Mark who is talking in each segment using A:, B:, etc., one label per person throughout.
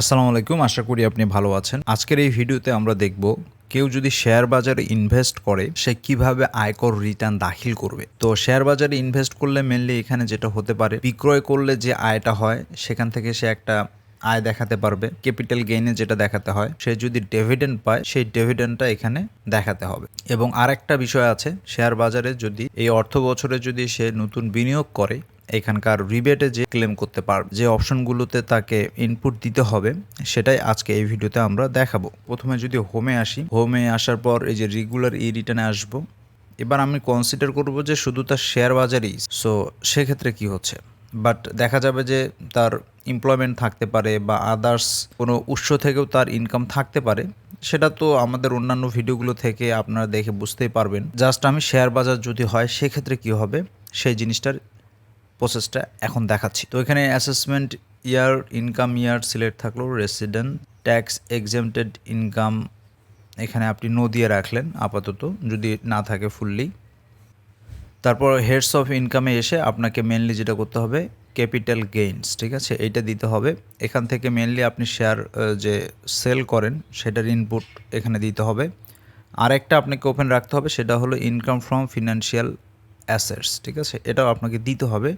A: আসসালামু আলাইকুম, আশা করি আপনি ভালো আছেন। আজকের এই ভিডিওতে আমরা দেখব কেউ যদি শেয়ার বাজারে ইনভেস্ট করে, সে কীভাবে আয়কর রিটার্ন দাখিল করবে। তো শেয়ার বাজারে ইনভেস্ট করলে মেনলি এখানে যেটা হতে পারে, বিক্রয় করলে যে আয়টা হয়, সেখান থেকে সে একটা আয় দেখাতে পারবে। ক্যাপিটাল গেইনে যেটা দেখাতে হয়, সে যদি ডেভিডেন্ড পায়, সেই ডেভিডেন্ডটা এখানে দেখাতে হবে। এবং আরেকটা বিষয় আছে, শেয়ার বাজারে যদি এই অর্থ বছরে যদি সে নতুন বিনিয়োগ করে এখানকার রিবেটে যে ক্লেম করতে পারবে যে অপশনগুলোতে তাকে ইনপুট দিতে হবে, সেটাই আজকে এই ভিডিওতে আমরা দেখাবো। প্রথমে যদি হোমে আসি হোমে আসার পর এই যে রেগুলার ই রিটার্নে আসব, এবার আমি কনসিডার করব যে শুধু তার শেয়ার বাজারই সো সেক্ষেত্রে কি হচ্ছে? বাট দেখা যাবে যে তার এমপ্লয়মেন্ট থাকতে পারে বা আদার্স কোনো উৎস থেকেও তার ইনকাম থাকতে পারে, সেটা তো আমাদের অন্যান্য ভিডিওগুলো থেকে আপনারা দেখে বুঝতেই পারবেন। জাস্ট আমি শেয়ার বাজার যদি হয়, সেক্ষেত্রে কি হবে? সেই জিনিসটার প্রসেসটা এখন দেখাচ্ছি। তো এখানে assessment year income year select থাকল রেসিডেন্ট ট্যাক্স এক্সেমটেড ইনকাম এখানে আপনি নো দিয়ে রাখলেন আপাতত, যদি না থাকে ফুললি তারপর হেডস অফ ইনকামে এসে আপনাকে মেনলি যেটা করতে হবে ক্যাপিটাল গেইনস ঠিক আছে? এইটা দিতে হবে। এখান থেকে মেনলি আপনি শেয়ার যে সেল করেন, সেটার ইনপুট এখানে দিতে হবে। আরেকটা আপনাকে ওপেন রাখতে হবে, সেটা হলো ইনকাম ফ্রম ফিনান্সিয়াল অ্যাসেটস ঠিক আছে? এটাও আপনাকে দিতে হবে।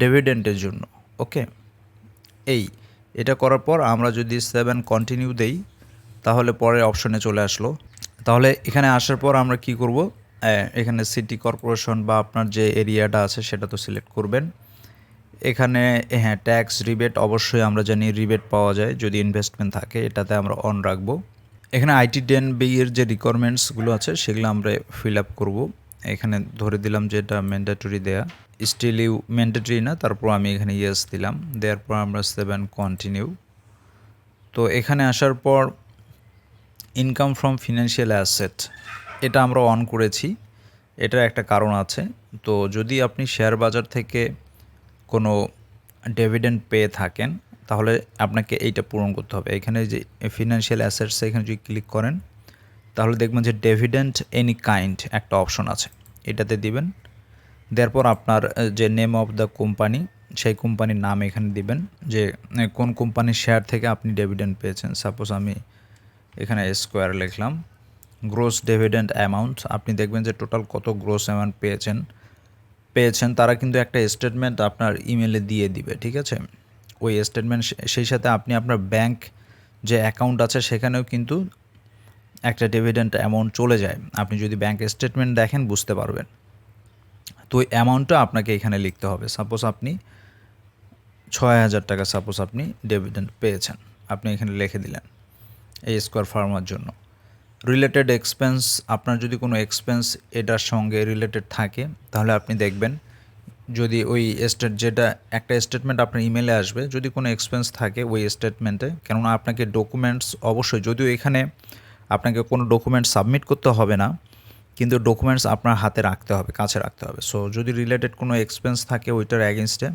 A: ডেভিডেন্টের জন্য ওকে এই, এটা করার পর আমরা যদি সেভেন কন্টিনিউ দেই, তাহলে পরের অপশনে চলে আসলো। তাহলে এখানে আসার পর আমরা কি করব? এখানে সিটি কর্পোরেশন বা আপনার যে এরিয়াটা আছে, সেটা তো সিলেক্ট করবেন। এখানে হ্যাঁ ট্যাক্স রিবেট অবশ্যই আমরা জানি রিবেট পাওয়া যায়, যদি ইনভেস্টমেন্ট থাকে, এটাতে আমরা অন রাখব। এখানে আইটি ডেন বিয়ের যে রিকোয়ারমেন্টসগুলো আছে, সেগুলো আমরা ফিল আপ করব। এখানে ধরে দিলাম যে এটা ম্যান্ডেটরি দেয়া। স্টিল ইউ ম্যান্ডেটরি না, তারপর আমি এখানে ইয়েস দিলাম। দেওয়ার পর আমরা সেভেন কন্টিনিউ তো এখানে আসার পর ইনকাম ফ্রম ফিনান্সিয়াল অ্যাসেট এটা আমরা অন করেছি। এটার একটা কারণ আছে। তো যদি আপনি শেয়ার বাজার থেকে কোনো ডেভিডেন্ড পেয়ে থাকেন, তাহলে আপনাকে এইটা পূরণ করতে হবে। এখানে যে ফিনান্সিয়াল অ্যাসেটস এখানে যদি ক্লিক করেন, তাহলে দেখবেন যে ডেভিডেন্ট এনি কাইন্ড একটা অপশন আছে। এটাতে দিবেন। দেওয়ার পর আপনার যে নেম অফ দ্য কোম্পানি সেই কোম্পানির নাম এখানে দিবেন, যে কোন কোম্পানির শেয়ার থেকে আপনি ডেভিডেন্ট পেয়েছেন। সাপোজ আমি এখানে স্কোয়ার লিখলাম গ্রোস ডেভিডেন্ট অ্যামাউন্ট আপনি দেখবেন যে টোটাল কত গ্রোস অ্যামাউন্ট পেয়েছেন। পেয়েছেন, তারা কিন্তু একটা স্টেটমেন্ট আপনার ইমেলে দিয়ে দিবে, ঠিক আছে? ওই স্টেটমেন্ট সেই সাথে আপনি আপনার ব্যাংক যে অ্যাকাউন্ট আছে, সেখানেও কিন্তু একটা ডেভিডেন্ট অ্যামাউন্ট চলে যায়। আপনি যদি ব্যাংক স্টেটমেন্ট দেখেন, বুঝতে পারবেন। তো ওই অ্যামাউন্টটা আপনাকে এখানে লিখতে হবে। সাপোজ আপনি ছয় হাজার টাকা সাপোজ আপনি ডিভিডেন্ট পেয়েছেন। আপনি এখানে লিখে দিলেন এই স্কোয়ার ফার্মার জন্য। রিলেটেড এক্সপেন্স আপনার যদি কোনো এক্সপেন্স এটার সঙ্গে রিলেটেড থাকে, তাহলে আপনি দেখবেন যদি ওই স্টেট যেটা একটা স্টেটমেন্ট আপনার ইমেলে আসবে, যদি কোনো এক্সপেন্স থাকে ওই স্টেটমেন্টে কেননা আপনাকে ডকুমেন্টস অবশ্যই, যদিও এখানে আপনাকে কোনো ডকুমেন্ট সাবমিট করতে হবে না কিন্তু ডকুমেন্টস আপনার হাতে রাখতে হবে, কাছে রাখতে হবে। সো যদি রিলেটেড কোনো এক্সপেন্স থাকে ওইটার অ্যাগেনস্টে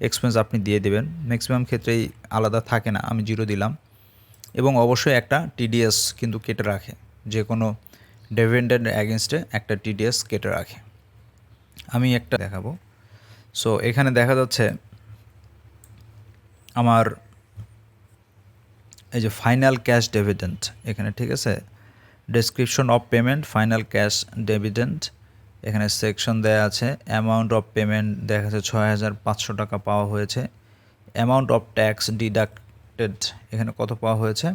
A: এক্সপেন্স আপনি দিয়ে দেবেন। ম্যাক্সিমাম ক্ষেত্রেই আলাদা থাকে না, আমি জিরো দিলাম। এবং অবশ্যই একটা টিডিএস কিন্তু কেটে রাখে। যে কোনো ডেভেন্ডের অ্যাগেনস্টে একটা টিডিএস কেটে রাখে। আমি একটা দেখাবো। সো এখানে দেখা যাচ্ছে আমার এই যে ফাইনাল ক্যাশ ডেভিডেন্ট এখানে ঠিক আছে? Description of payment final cash dividend এখানে সেকশন দেয়া আছে অ্যামাউন্ট অফ পেমেন্ট দেখা যাচ্ছে ছয় হাজার পাঁচশো টাকা পাওয়া হয়েছে অ্যামাউন্ট অফ ট্যাক্স ডিডাক্টেড এখানে কত পাওয়া হয়েছে?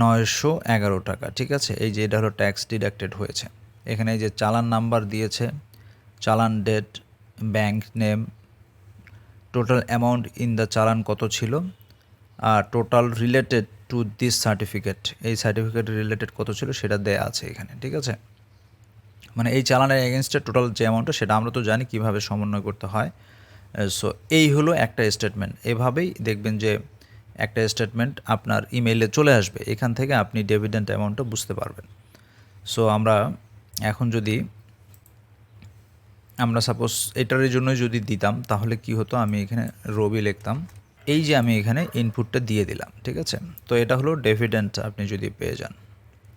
A: নয়শো এগারো টাকা, ঠিক আছে? এই যে এটা হলো ট্যাক্স ডিডাক্টেড হয়েছে। এখানে এই যে চালান নাম্বার দিয়েছে, challan date bank name total amount in the challan কত ছিল? আর total related to this certificate এই সার্টিফিকেট রিলেটেড কত ছিল সেটা দেয়া আছে এখানে, ঠিক আছে? মানে এই চালানের এগেনস্টে টোটাল যে অ্যামাউন্টটা সেটা আমরা তো জানি কীভাবে সমন্বয় করতে হয়। সো এই হলো একটা স্টেটমেন্ট এভাবেই দেখবেন যে একটা স্টেটমেন্ট আপনার ইমেইলে চলে আসবে। এখান থেকে আপনি ডেভিডেন্ট অ্যামাউন্টটা বুঝতে পারবেন। সো আমরা এখন যদি, আমরা সাপোজ এটার জন্যই যদি দিতাম, তাহলে কি হতো? আমি এখানে রবি লিখতাম। এই যে আমি এখানে ইনপুটটা দিয়ে দিলাম, ঠিক আছে? তো এটা হলো ডেভিডেন্ট আপনি যদি পেয়ে যান।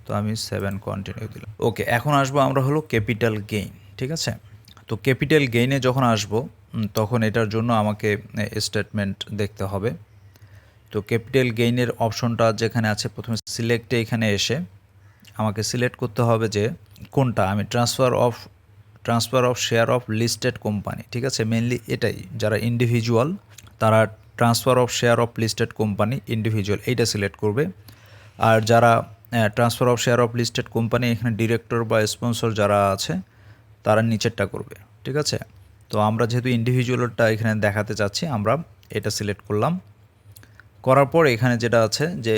A: তো আমি সেভেন কন্টিনিউ দিলাম। ওকে এখন আসব আমরা হলো ক্যাপিটাল গেইন ঠিক আছে? তো ক্যাপিটাল গেইনে যখন আসব তখন এটার জন্য আমাকে স্টেটমেন্ট দেখতে হবে। তো ক্যাপিটাল গেইনের অপশনটা যেখানে আছে, প্রথমে সিলেক্টে এখানে এসে আমাকে সিলেক্ট করতে হবে যে কোনটা? আমি transfer of transfer of share of listed company ঠিক আছে? মেনলি এটাই। যারা ইন্ডিভিজুয়াল তারা transfer of share of listed company individual এইটা সিলেক্ট করবে। আর যারা transfer of share of listed company এখানে ডিরেক্টর বা স্পন্সর যারা আছে, তারা নিচেরটা করবে, ঠিক আছে? তো আমরা যেহেতু ইন্ডিভিজুয়ালটা এখানে দেখাতে চাচ্ছি, আমরা এটা সিলেক্ট করলাম। করার পর এখানে যেটা আছে যে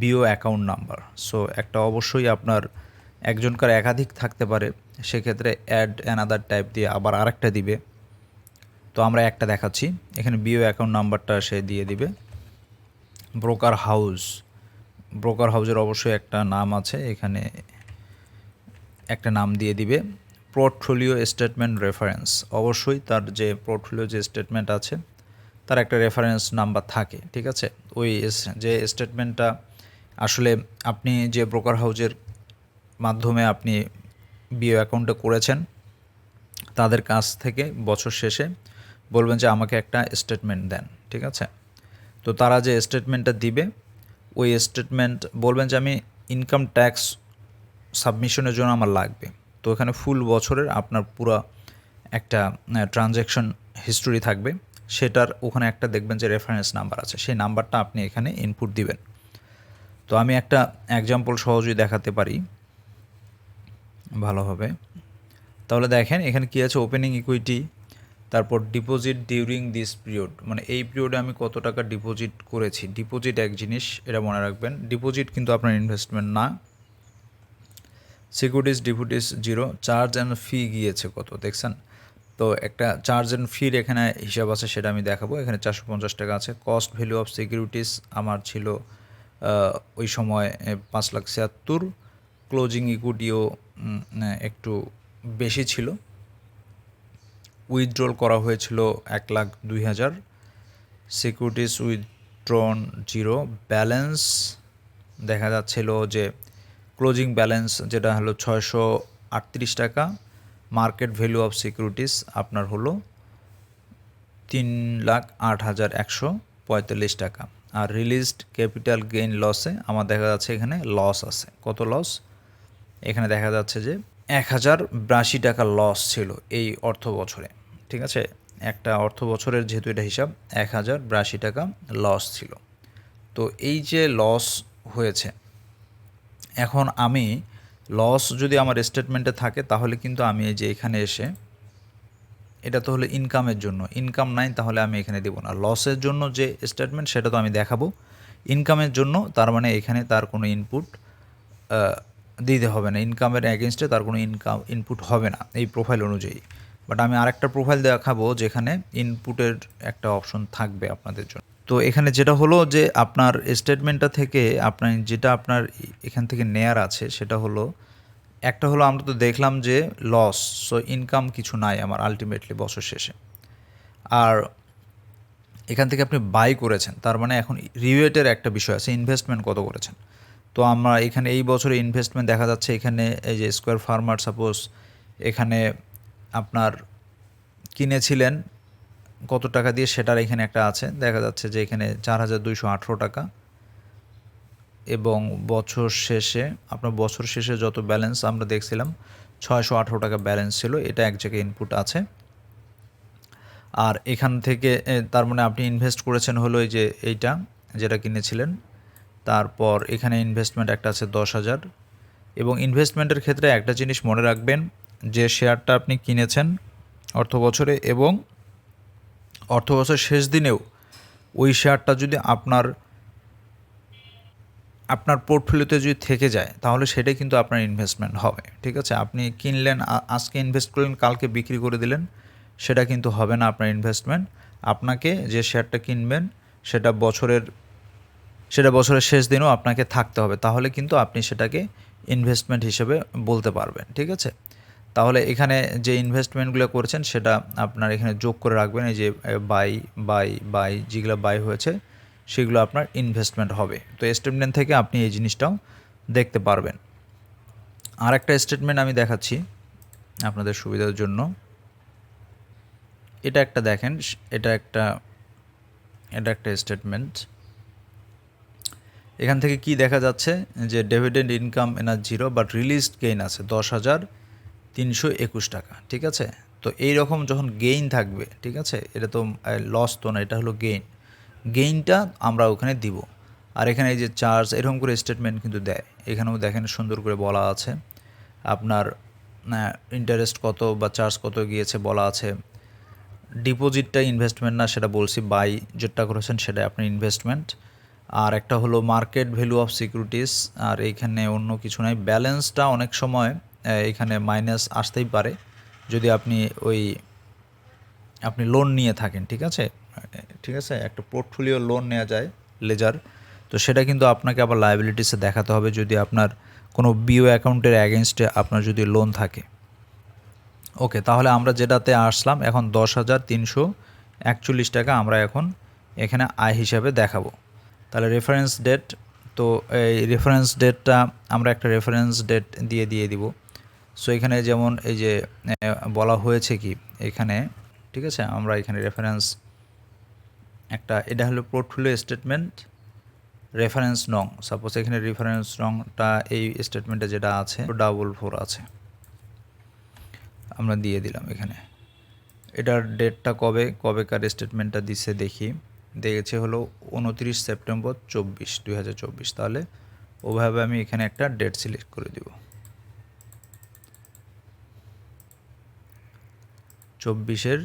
A: বিও অ্যাকাউন্ট নাম্বার সো একটা অবশ্যই আপনার একজনকার একাধিক থাকতে পারে, সেক্ষেত্রে অ্যাড অ্যানাদার টাইপ দিয়ে আবার আরেকটা দিবে। তো আমরা একটা দেখাচ্ছি। এখানে বিও অ্যাকাউন্ট নাম্বারটা সে দিয়ে দিবে। ব্রোকার হাউস ব্রোকার হাউসের অবশ্যই একটা নাম আছে। এখানে একটা নাম দিয়ে দিবে। পোর্টফোলিও স্টেটমেন্ট রেফারেন্স অবশ্যই তার যে পোর্টফোলিও যে স্টেটমেন্ট আছে, তার একটা রেফারেন্স নাম্বার থাকে, ঠিক আছে? ওই যে স্টেটমেন্টটা আসলে আপনি যে ব্রোকার হাউজের মাধ্যমে আপনি বিও অ্যাকাউন্টটা করেছেন, তাদের কাছ থেকে বছর শেষে বলবেন যে আমাকে একটা স্টেটমেন্ট দেন, ঠিক আছে? তো তারা যে স্টেটমেন্টটা দিবে, ওই স্টেটমেন্ট বলবেন যে আমি ইনকাম ট্যাক্স সাবমিশনের জন্য আমার লাগবে। তো এখানে ফুল বছরের আপনার পুরো একটা ট্রানজ্যাকশন হিস্টোরি থাকবে। সেটার ওখানে একটা দেখবেন যে রেফারেন্স নাম্বার আছে। সেই নাম্বারটা আপনি এখানে ইনপুট দিবেন। তো আমি একটা এক্সাম্পল সহজেই দেখাতে পারি। ভালো হবে। তাহলে দেখেন এখানে কী আছে? ওপেনিং ইকুইটি তারপর ডিপোজিট ডিউরিং দিস পিরিয়ড মানে এই পিরিয়ডে আমি কত টাকা ডিপোজিট করেছি? ডিপোজিট এক জিনিস, এটা মনে রাখবেন। ডিপোজিট কিন্তু আপনার ইনভেস্টমেন্ট না। Securities deputies zero charge and fee গিয়েছে কত, দেখছেন? তো একটা চার্জ অ্যান্ড ফির এখানে হিসাব আছে, সেটা আমি দেখাবো। এখানে চারশো পঞ্চাশ টাকা আছে। কস্ট ভ্যালু অফ সিকিউরিটিস আমার ছিল ওই সময় পাঁচ লাখ ছিয়াত্তর। ক্লোজিং ইকুইটিও একটু বেশি ছিল। উইথড্রল করা হয়েছিল এক লাখ দুই হাজার। Securities withdrawn zero. ব্যালেন্স দেখা যাচ্ছিল যে ক্লোজিং ব্যালেন্স যেটা হলো ছয়শো আটত্রিশ টাকা। মার্কেট ভ্যালু অফ সিকিউরিটিস আপনার হলো তিন লাখ আট হাজার একশো পঁয়তাল্লিশ টাকা। আর রিলিজড ক্যাপিটাল গেইন লসে আমার দেখা যাচ্ছে এখানে লস আছে। কত লস? এখানে দেখা যাচ্ছে যে এক হাজার বিরাশি টাকা লস ছিল এই অর্থ বছরে ঠিক আছে? একটা অর্থ বছরের যেহেতু এটা হিসাব, এক হাজার বিরাশি টাকা লস ছিল। তো এই যে লস হয়েছে, এখন আমি লস যদি আমার স্টেটমেন্টে থাকে, তাহলে কিন্তু আমি এই যে এখানে এসে, এটা তো হলো ইনকামের জন্য। ইনকাম নাই, তাহলে আমি এখানে দেবো না। লসের জন্য যে স্টেটমেন্ট সেটা তো আমি দেখাবো। ইনকামের জন্য, তার মানে এখানে তার কোনো ইনপুট দিতে হবে না। ইনকামের অ্যাগেনস্টে তার কোনো ইনকাম ইনপুট হবে না, এই প্রোফাইল অনুযায়ী। বাট আমি আরেকটা প্রোফাইল দেখাবো যেখানে ইনপুটের একটা অপশন থাকবে আপনাদের জন্য। তো এখানে যেটা হলো যে আপনার স্টেটমেন্টটা থেকে আপনার যেটা আপনার এখান থেকে নেয়ার আছে সেটা হলো, একটা হলো আমরা তো দেখলাম যে লস সো ইনকাম কিছু নাই আমার আলটিমেটলি বছর শেষে। আর এখান থেকে আপনি বাই করেছেন, তার মানে এখন রিওয়েটের একটা বিষয় আছে ইনভেস্টমেন্ট কত করেছেন। তো আমরা এখানে এই বছরে ইনভেস্টমেন্ট দেখা যাচ্ছে, এখানে এই যে স্কোয়ার ফার্মার সাপোজ এখানে আপনার কিনেছিলেন, কত টাকা দিয়ে সেটার এখানে একটা আছে, দেখা যাচ্ছে যে এখানে চার হাজার দুইশো আঠেরো টাকা। এবং বছর শেষে, আপনার বছর শেষে যত ব্যালেন্স আমরা দেখছিলাম, ছয়শো আঠেরো টাকা ব্যালেন্স ছিল, এটা এক জায়গায় ইনপুট আছে। আর এখান থেকে তার মানে আপনি ইনভেস্ট করেছেন হলো এই যে এইটা, যেটা কিনেছিলেন। তারপর এখানে ইনভেস্টমেন্ট একটা আছে দশ হাজার। এবং ইনভেস্টমেন্টের ক্ষেত্রে একটা জিনিস মনে রাখবেন যে শেয়ারটা আপনি কিনেছেন অর্থ বছরে এবং অর্থ বছর শেষ দিনেও ওই শেয়ারটা যদি আপনার আপনার পোর্টফোলিওতে যদি থেকে যায়, তাহলে সেটাই কিন্তু আপনার ইনভেস্টমেন্ট হবে। ঠিক আছে? আপনি কিনলেন আজকে ইনভেস্ট করলেন, কালকে বিক্রি করে দিলেন, সেটা কিন্তু হবে না আপনার ইনভেস্টমেন্ট আপনাকে যে শেয়ারটা কিনবেন, সেটা বছরের সেটা বছরের শেষ দিনও আপনাকে থাকতে হবে। তাহলে কিন্তু আপনি সেটাকে ইনভেস্টমেন্ট হিসেবে বলতে পারবেন। ঠিক আছে? তাহলে এখানে যে ইনভেস্টমেন্টগুলো করেছেন সেটা আপনার এখানে যোগ করে রাখবেন, এই যে বাই বাই বাই যেগুলো বাই হয়েছে, সেগুলো আপনার ইনভেস্টমেন্ট হবে। তো স্টেটমেন্ট থেকে আপনি এই জিনিসটাও দেখতে পারবেন। আর একটা স্টেটমেন্ট আমি দেখাচ্ছি আপনাদের সুবিধার জন্য। এটা একটা দেখেন, এটা একটা এটা একটা স্টেটমেন্ট এখান থেকে কি দেখা যাচ্ছে? যে ডেভিডেন্ড ইনকাম এনার জিরো বাট রিলিজড গেইন আছে দশ হাজার। তিনশো একুশ টাকা, ঠিক আছে? তো এই রকম যখন গেইন থাকবে, ঠিক আছে? এটা তো লস তো না, এটা হলো গেইন গেইনটা আমরা ওখানে দিব। আর এখানে এই যে চার্জ এরকম করে স্টেটমেন্ট কিন্তু দেয়। এখানেও দেখেন সুন্দর করে বলা আছে। আপনার ইন্টারেস্ট কত বা চার্জ কত গিয়েছে বলা আছে। ডিপোজিটটা ইনভেস্টমেন্ট না, সেটা বলছি বাই যেটা করেছেন সেটা আপনি ইনভেস্টমেন্ট আর একটা হলো মার্কেট ভ্যালু অফ সিকিউরিটিস আর এইখানে অন্য কিছু নাই। ব্যালেন্সটা অনেক সময় এখানে মাইনাস আসতেই পারে। যদি আপনি ওই, আপনি লোন নিয়ে থাকেন, ঠিক আছে? ঠিক আছে? একটা পোর্টফোলিও লোন নেওয়া যায় লেজার তো সেটা কিন্তু আপনাকে আবার লাইবিলিটিসে দেখাতে হবে যদি আপনার কোনো বিও অ্যাকাউন্টের অ্যাগেনস্টে আপনার যদি লোন থাকে। ওকে তাহলে আমরা যেটাতে আসলাম, এখন দশ হাজার তিনশো একচল্লিশ টাকা আমরা এখন এখানে আয় হিসাবে দেখাবো। তাহলে রেফারেন্স ডেট তো এই রেফারেন্স ডেটটা আমরা একটা রেফারেন্স ডেট দিয়ে দিয়ে দিব। সো এখানে যেমন এই যে বলা হয়েছে কি, এখানে, ঠিক আছে, আমরা এখানে রেফারেন্স একটা, এটা হলো পোর্টফোলিও স্টেটমেন্ট রেফারেন্স নং। সাপোজ এখানে রেফারেন্স নংটা, এই স্টেটমেন্টে যেটা আছে ডাবল ফোর আছে। আমরা দিয়ে দিলাম এখানে। এটার ডেটটা কবে, কবেকার স্টেটমেন্টটা দিছে দেখি। দেখেছে হলো উনত্রিশ সেপ্টেম্বর চব্বিশ, দুই তাহলে, ওভাবে আমি এখানে একটা ডেট সিলেক্ট করে দিব। চব্বিশের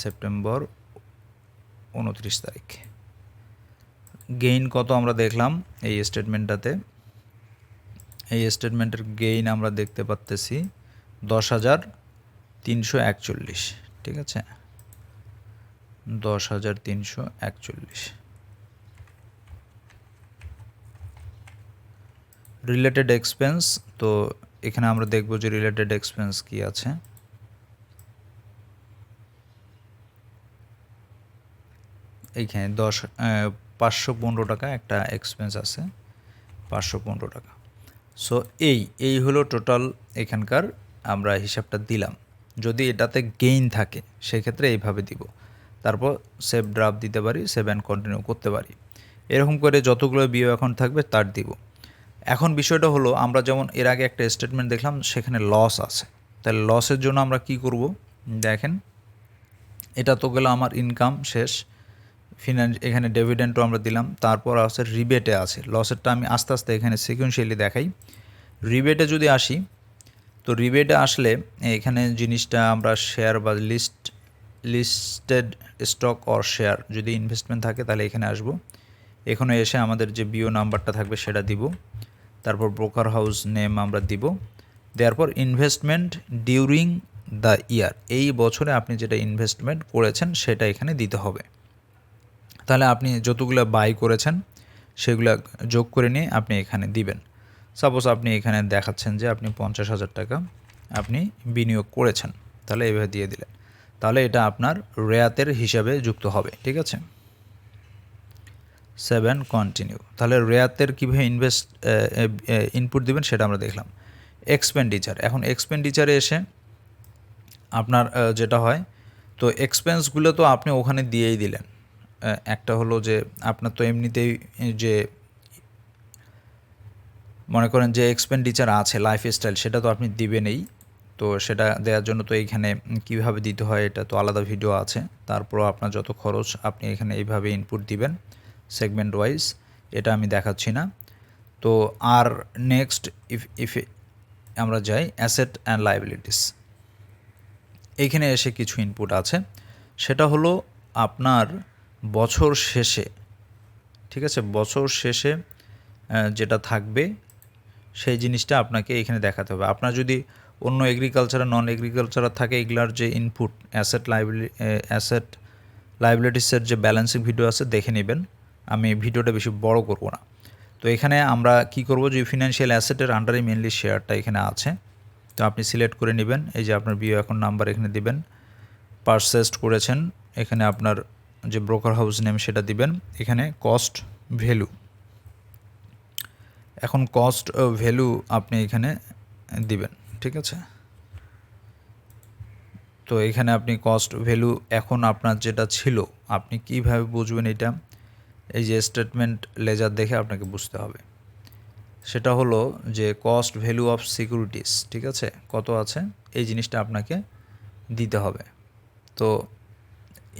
A: সেপ্টেম্বর উনত্রিশ তারিখ। গেইন কত আমরা দেখলাম এই স্টেটমেন্টটাতে এই স্টেটমেন্টের গেইন আমরা দেখতে পাচ্তেছি দশ হাজার তিনশো একচল্লিশ, ঠিক আছে? দশ হাজার তিনশো একচল্লিশ। রিলেটেড এক্সপেন্স তো এখানে আমরা দেখব যে রিলেটেড এক্সপেন্স কি আছে। এইখানে দশ পাঁচশো পনেরো টাকা একটা এক্সপেন্স আছে। পাঁচশো পনেরো টাকা। সো এই এই হলো টোটাল এখানকার আমরা হিসাবটা দিলাম। যদি এটাতে গেইন থাকে, সেক্ষেত্রে এইভাবে দিব। তারপর সেভ ড্রাফট দিতে পারি সেভ অ্যান্ড কন্টিনিউ করতে পারি। এরকম করে যতগুলো বিও অ্যাকাউন্ট থাকবে, তার দিব। এখন বিষয়টা হলো, আমরা যেমন এর আগে একটা স্টেটমেন্ট দেখলাম, সেখানে লস আছে। তাহলে লসের জন্য আমরা কি করব? দেখেন, এটা তো গেলো আমার ইনকাম শেষ। ফিনান্স এখানে ডেভিডেন্টও আমরা দিলাম, তারপর আছে রিবেটে আছে। লসেরটা আমি আস্তে আস্তে এখানে সিকুয়েন্সিয়ালি দেখাই। রিবেটে যদি আসি, তো রিবেটে আসলে এখানে জিনিসটা আমরা শেয়ার বা list listed stock or share যদি ইনভেস্টমেন্ট থাকে, তাহলে এখানে আসব। এখানে এসে আমাদের যে বিও নাম্বারটা থাকবে, সেটা দিব। তারপর ব্রোকার হাউস নেম আমরা দিব। দেওয়ার পর ইনভেস্টমেন্ট ডিউরিং দ্য ইয়ার এই বছরে আপনি যেটা ইনভেস্টমেন্ট করেছেন, সেটা এখানে দিতে হবে। তাহলে আপনি যতগুলো বাই করেছেন, সেগুলো যোগ করে নিয়ে আপনি এখানে দিবেন। সাপোজ আপনি এখানে দেখাচ্ছেন যে আপনি পঞ্চাশ হাজার টাকা আপনি বিনিয়োগ করেছেন, তাহলে এইভাবে দিয়ে দিলেন। তাহলে এটা আপনার রেয়াতের হিসাবে যুক্ত হবে, ঠিক আছে? সেভেন কন্টিনিউ তাহলে রেয়াতের কীভাবে ইনভেস্ট ইনপুট দিবেন সেটা আমরা দেখলাম। এক্সপেন্ডিচার এখন এক্সপেন্ডিচারে এসে আপনার যেটা হয়, তো এক্সপেন্সগুলো তো আপনি ওখানে দিয়েই দিলেন। একটা হলো যে আপনার তো এমনিতেই যে মনে করেন যে এক্সপেন্ডিচার আছে লাইফস্টাইল সেটা তো আপনি দিবেনই। তো সেটা দেওয়ার জন্য তো এইখানে কীভাবে দিতে হয়, এটা তো আলাদা ভিডিও আছে। তারপর আপনার যত খরচ, আপনি এখানে এইভাবে ইনপুট দিবেন সেগমেন্ট ওয়াইজ এটা আমি দেখাচ্ছি না। তো আর নেক্সট ইফ ইফ আমরা যাই অ্যাসেট অ্যান্ড লাইবিলিটিস এইখানে এসে কিছু ইনপুট আছে। সেটা হলো আপনার বছর শেষে, ঠিক আছে? বছর শেষে যেটা থাকবে, সেই জিনিসটা আপনাকে এখানে দেখাতে হবে। আপনার যদি অন্য এগ্রিকালচার নন এগ্রিকালচার থাকে, এগুলার যে ইনপুট অ্যাসেট লাইবিলি অ্যাসেট লাইবিলিটিসের যে ব্যালেন্সিং ভিডিও আছে, দেখে নেবেন। আমি ভিডিওটা বেশি বড় করব না। তো এখানে আমরা কি করব যে ফিনান্সিয়াল অ্যাসেটের আন্ডারে মেনলি শেয়ারটা এখানে আছে। তো আপনি সিলেক্ট করে নেবেন। এই যে আপনার বিও অ্যাকাউন্ট নাম্বার এখানে দিবেন। পারচেসড করেছেন। এখানে আপনার যে ব্রোকার হাউস নেম সেটা দিবেন, এখানে কস্ট ভ্যালু এখন কস্ট ভ্যালু আপনি এখানে দিবেন, ঠিক আছে? তো এখানে আপনি কস্ট ভ্যালু এখন আপনার যেটা ছিল, আপনি কীভাবে বুঝবেন এটা? এই যে স্টেটমেন্ট লেজার দেখে আপনাকে বুঝতে হবে। সেটা হলো যে কস্ট ভ্যালু অফ সিকিউরিটিস ঠিক আছে? কত আছে? এই জিনিসটা আপনাকে দিতে হবে। তো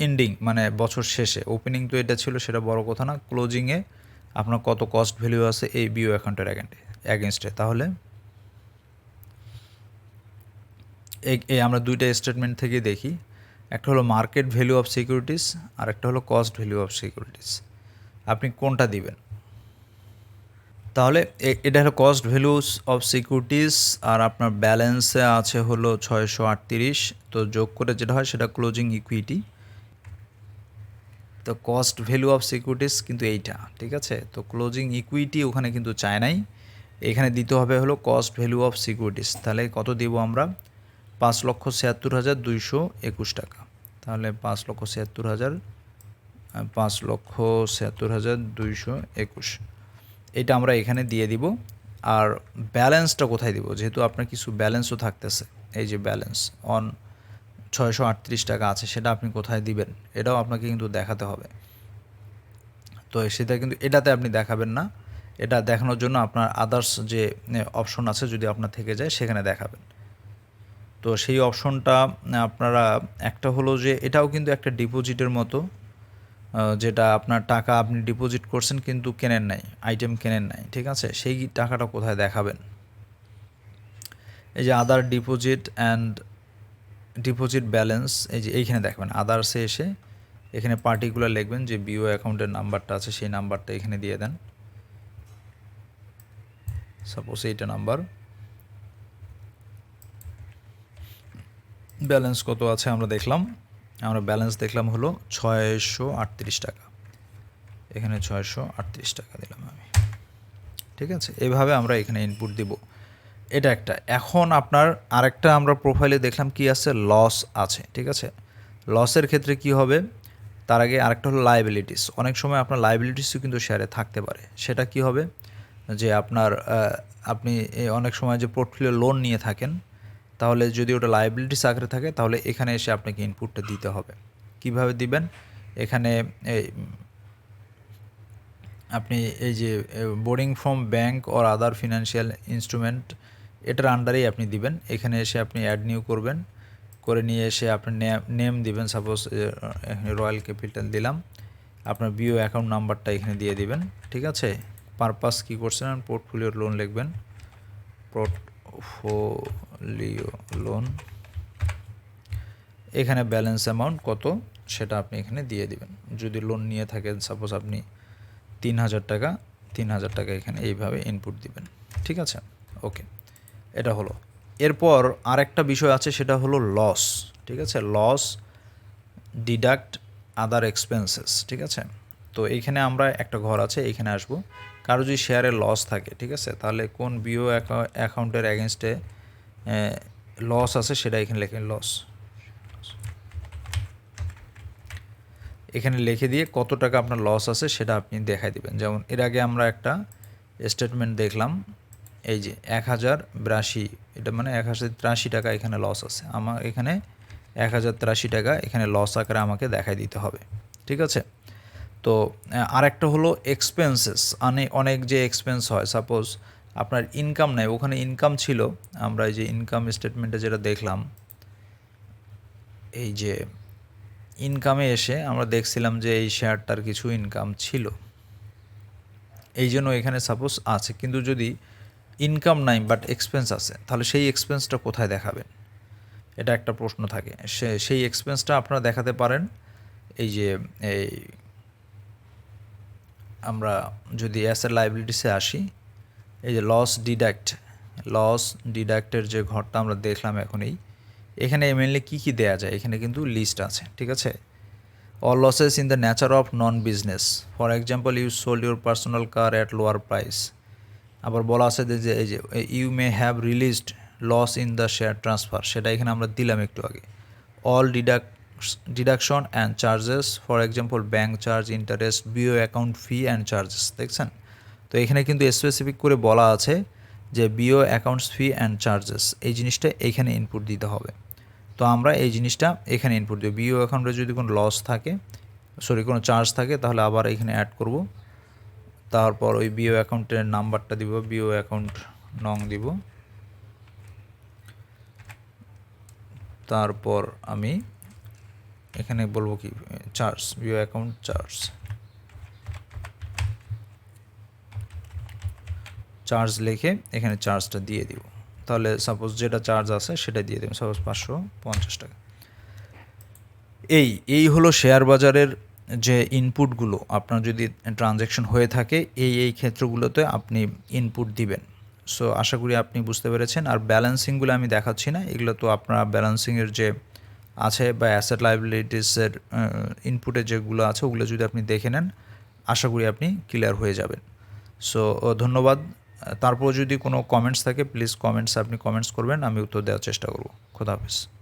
A: এন্ডিং মানে বছর শেষে ওপেনিং তো এটা ছিল, সেটা বড় কথা না ক্লোজিংয়ে আপনার কত কস্ট ভ্যালু আছে এই বিও অ্যাকাউন্টের অ্যাগেন্টে অ্যাগেনস্টে তাহলে এই আমরা দুইটা স্টেটমেন্ট থেকে দেখি। একটা হলো মার্কেট ভ্যালু অফ সিকিউরিটিস আর একটা হলো কস্ট ভ্যালু অফ সিকিউরিটিস আপনি কোনটা দিবেন? তাহলে এটা হলো কস্ট ভ্যালুস অফ সিকিউরিটিস আর আপনার ব্যালেন্সে আছে হলো ছয়শো আটত্রিশ। তো যোগ করে যেটা হয়, সেটা ক্লোজিং ইকুইটি তো কস্ট ভ্যালু অফ সিকিউরিটিস কিন্তু এইটা, ঠিক আছে? তো ক্লোজিং ইকুইটি ওখানে কিন্তু চায় নাই। এখানে দিতে হবে হলো কস্ট ভ্যালু অফ সিকিউরিটিস তাহলে কত দিব আমরা? পাঁচ লক্ষ ছিয়াত্তর হাজার দুইশো একুশ টাকা। তাহলে পাঁচ লক্ষ ছিয়াত্তর হাজার পাঁচ লক্ষ ছিয়াত্তর হাজার দুইশো একুশ। এটা আমরা এখানে দিয়ে দিব। আর ব্যালেন্সটা কোথায় দিব? যেহেতু আপনার কিছু ব্যালেন্সও থাকতেছে। এই যে ব্যালেন্স অন ছয়শো আটত্রিশ টাকা আছে, সেটা আপনি কোথায় দিবেন? এটাও আপনাকে কিন্তু দেখাতে হবে। তো সেটা কিন্তু এটাতে আপনি দেখাবেন না। এটা দেখানোর জন্য আপনার আদার্স যে অপশন আছে, যদি আপনার থেকে যায়, সেখানে দেখাবেন। তো সেই অপশনটা আপনারা, একটা হলো যে, এটাও কিন্তু একটা ডিপোজিটের মতো যেটা আপনার টাকা আপনি ডিপোজিট করছেন কিন্তু কেনেন নাই আইটেম কেনেন নাই, ঠিক আছে? সেই টাকাটা কোথায় দেখাবেন? এই যে other deposit and deposit balance এই যে এইখানে দেখবেন আদার্সে এসে এখানে পার্টিকুলার লিখবেন যে বিও অ্যাকাউন্টের নাম্বারটা আছে, সেই নাম্বারটা এখানে দিয়ে দেন। সাপোজ এইটা নাম্বার ব্যালেন্স কত আছে আমরা দেখলাম? আমরা ব্যালেন্স দেখলাম হলো ছয়শো আটত্রিশ টাকা। এখানে ছয়শো আটত্রিশ টাকা দিলাম আমি। ঠিক আছে? এভাবে আমরা এখানে ইনপুট দিব। এটা একটা। এখন আপনার আরেকটা আমরা প্রোফাইলে দেখলাম কি আছে? লস আছে, ঠিক আছে? লসের ক্ষেত্রে কি হবে? তার আগে আরেকটা হলো লাইবিলিটিস অনেক সময় আপনার লাইবিলিটিসও কিন্তু শেয়ারে থাকতে পারে। সেটা কি হবে? যে আপনার আপনি অনেক সময় যে পোর্টফোলিও লোন নিয়ে থাকেন, তাহলে যদি ওটা লাইবিলিটিস আকারে থাকে, তাহলে এখানে এসে আপনাকে ইনপুটটা দিতে হবে। কীভাবে দিবেন? এখানে আপনি এই যে borrowing from bank or other financial instrument এটার আন্ডারেই আপনি দিবেন। এখানে এসে আপনি অ্যাড নিউ করবেন। করে নিয়ে এসে আপনি নেম দিবেন সাপোজ রয়্যাল ক্যাপিটাল দিলাম। আপনার বিও অ্যাকাউন্ট নাম্বারটা এখানে দিয়ে দিবেন, ঠিক আছে? পারপাস কী করছেন? পোর্টফোলিওর লোন লিখবেন। পোর্টফোলিও লোন এখানে ব্যালেন্স অ্যামাউন্ট কত? সেটা আপনি এখানে দিয়ে দিবেন। যদি লোন নিয়ে থাকেন সাপোজ আপনি তিন হাজার টাকা, তিন হাজার টাকা এখানে এইভাবে ইনপুট দিবেন। ঠিক আছে? ওকে এটা হলো। এরপর আরেকটা বিষয় আছে, সেটা হলো লস ঠিক আছে? লস ডিডাক্ট আদার এক্সপেন্সেস ঠিক আছে? তো এইখানে আমরা একটা ঘর আছে এইখানে আসব। কারও যদি শেয়ারে লস থাকে, ঠিক আছে? তাহলে কোন বিও অ্যাকাউন্টের অ্যাগেনস্টে লস আছে, সেটা এখানে লেখেন লস এখানে লিখে দিয়ে কত টাকা আপনার লস আছে, সেটা আপনি দেখাই দিবেন। যেমন এর আগে আমরা একটা স্টেটমেন্ট দেখলাম এই যে এক হাজার বিরাশি, এটা মানে এক হাজার তিরাশি টাকা এখানে লস আছে। আমার এখানে এক হাজার তিরাশি টাকা এখানে লস আকারে আমাকে দেখাই দিতে হবে। ঠিক আছে? তো আরেকটা হলো এক্সপেন্সেস অনেক অনেক যে এক্সপেন্স হয় সাপোজ আপনার ইনকাম নাই, ওখানে ইনকাম ছিল, আমরা এই যে ইনকাম স্টেটমেন্টে যেটা দেখলাম, এই যে ইনকামে এসে আমরা দেখছিলাম যে এই শেয়ারটার কিছু ইনকাম ছিল। এই জন্য এখানে সাপোজ আছে। কিন্তু যদি ইনকাম নাই বাট এক্সপেন্স আছে। তাহলে সেই এক্সপেন্সটা কোথায় দেখাবেন? এটা একটা প্রশ্ন থাকে। সে, সেই এক্সপেন্সটা আপনারা দেখাতে পারেন। এই যে, এই আমরা যদি অ্যাসেট লাইবিলিটিসে আসি, এই যে লস ডিডাক্ট লস ডিডাক্টের যে ঘরটা আমরা দেখলাম এখনই, এখানে মেনলি কী কী দেয়া যায়? এখানে কিন্তু লিস্ট আছে, ঠিক আছে? All losses in the nature of non business for example you sold your personal car at lower price আবার বলা আছে যে এই যে you may have realised loss in the share transfer সেটা এখানে আমরা দিলাম একটু আগে। All deduct deduction and charges for example bank charge interest BO account fee and charges দেখছেন? তো এখানে কিন্তু স্পেসিফিক করে বলা আছে যে BO accounts fee and charges এই জিনিসটা এইখানে ইনপুট দিতে হবে। তো আমরা এই জিনিসটা এখানে ইনপুট দেবো। বিও অ্যাকাউন্টে যদি কোনো লস থাকে সরি কোনো চার্জ থাকে, তাহলে আবার এখানে অ্যাড করব। তারপর ওই বিও অ্যাকাউন্টের নাম্বারটা দিব বিও অ্যাকাউন্ট নং দিব। তারপর আমি এখানে বলব কি charge BO account charge charge লিখে এখানে চার্জটা দিয়ে দিব। তাহলে সাপোজ যেটা চার্জ আছে সেটা দিয়ে দেবেন সাপোজ পাঁচশো পঞ্চাশ টাকা। এই এই হলো শেয়ার বাজারের যে ইনপুটগুলো আপনার যদি ট্রানজ্যাকশন হয়ে থাকে, এই এই ক্ষেত্রগুলোতে আপনি ইনপুট দিবেন। সো আশা করি আপনি বুঝতে পেরেছেন। আর ব্যালেন্সিংগুলো আমি দেখাচ্ছি না, এগুলো তো আপনার ব্যালেন্সিংয়ের যে আছে বা অ্যাসেট লাইবিলিটিসের ইনপুটে যেগুলো আছে, ওগুলো যদি আপনি দেখে নেন, আশা করি আপনি ক্লিয়ার হয়ে যাবেন। সো ধন্যবাদ। তারপর যদি কোনো কমেন্টস থাকে প্লিজ কমেন্টস আপনি কমেন্টস করবেন, আমি উত্তর দেওয়ার চেষ্টা করব। খোদা হাফিজ।